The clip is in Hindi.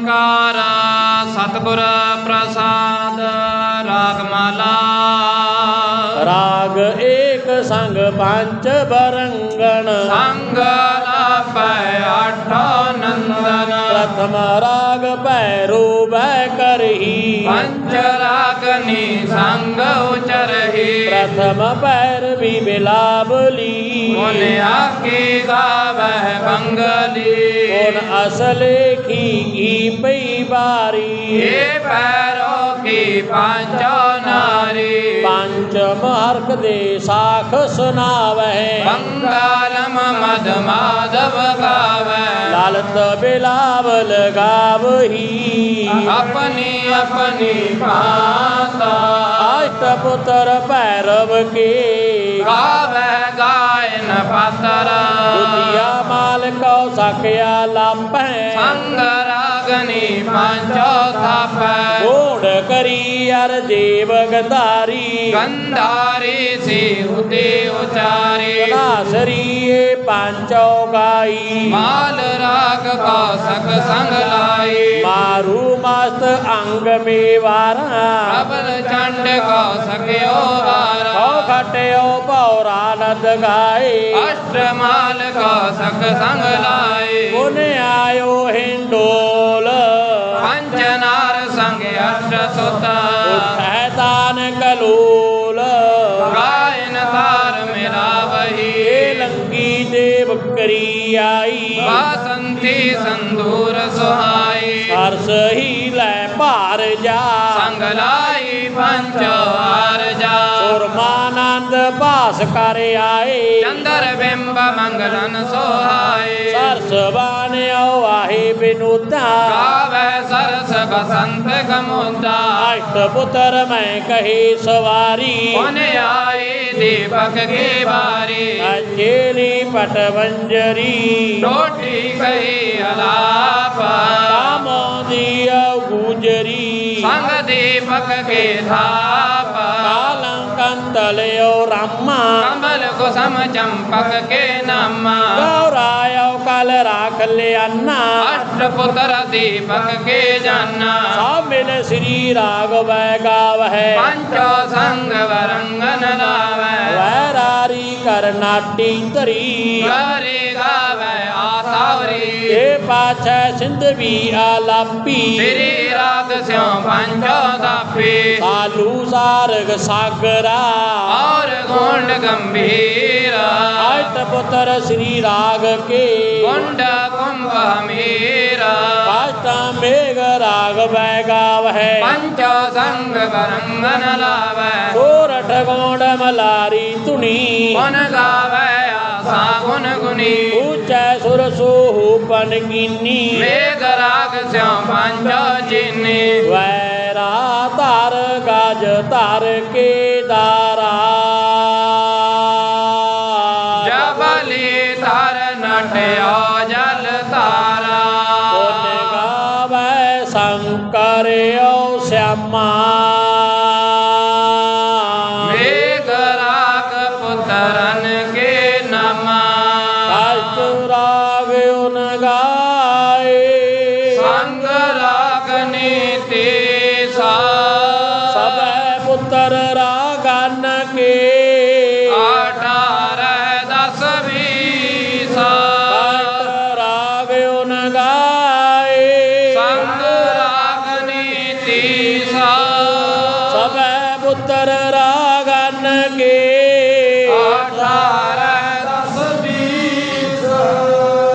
ਓੰਕਾਰ ਸਤਿਗੁਰ ਪ੍ਰਸਾਦ ਰਾਗਮਾਲਾ। ਰਾਗ ਏਕ ਸੰਗ ਪੰਜ ਬਰੰਗਣ। ਸੰਗ ਲਾਪੈ ਆਠੋ ਨੰਦਨ। ਪ੍ਰਥਮ ਰਾਗ ਭੈਰੂ ਬੈ ਕਰਹੀ। ਪੰਚ मुनि संग उचरही। प्रथम पैर भी बिलाबली मुनि आके गावह बंगली? कौन असल की की पई बारी? ये पैरों की पाँच नारी। पंच मार्ग दे साख सुनाव है बंगालम मद माधव गाव लालत बिलावल गाव ही अपनी अपनी पा पात पुत्र भैरव की। गावे गायन पातर। दुनिया माल कौ सकिया लापे। करी अर देव गदारी। गंधारी से उदे उचारी। नासरी पांचो गाई। माल राग का सक संग लाई। मारू मस्त अंग में वारा। प्रबल ਕੋ ਸਕਿਓ ਸੋ ਵਾਰਾ ਖਟਿਓ ਪੌਰਾ ਨਦ ਗਾਏ ਅਸ਼ਟ ਮਾਲ ਕੋ ਸਕ ਸੰਗ ਲਾਈ ਗੁਣ ਆਇਓ ਹਿੰਡੋਲ ਪੰਜ ਨਾਰ ਸੰਗ ਅਸ਼ਟ ਸੁਤ ਉਠੈ ਤਾਨ ਕਲੂਲ ਗਾਇਨ ਤਾਰ ਮੇਰਾ ਵਹੀ ਏ ਲੰਗੀ ਦੇਵ ਕਰੀ ਆਈ ਬਾਸੰਤੀ ਸੰਦੂਰ ਸੁਹਾਈ ਸਰਸ ਹੀ ਲੈ ਭਾਰ ਜਾ ਸੰਗ ਲਾਈ पंचो सुरमानंद कर आए। चंद्र बिंब मंगलन सोहाए। सरसवान आहे विनुदा। गावे सरस बसंत गमुदा। अष्टपुत्र मैं कही सवारी। कोने आए दीपक के बारी। अंजेली पट बंजरी रोटी कही अलाप। संग दीपक के धाप। कालंकंतलयो रम्मा। कमल को सम चंपक के नम्मा। गौराय कल राख ले अन्ना। अष्टपुत्र दीपक के जन्ना। सब मिल श्री राघव गाव है पंचो संग वरंगन लाव। वैरारी करनाटी तरी। गरी गावे आसावरी। ये पाछ सिंध भी आलापी। श्री साग स्यो पंजो गपे सालू सारग सागरा। और गुण गंभीर। अष्ट पुत्र श्री राग के। गुंड कुंभ हमीरा मेघ राग बैगाव है। पंच संग बरंगन लावै। सोरठ गोड़ मलारी तुणी गुन गावै आसा गुन गुनी। असुर सोहूपन गिनी। मेघ राग श्याम पंजा वैरा तार गाज तार के दारा जबली तार। नटया जल तारा शंकर श्यामा। पुत्र रागन के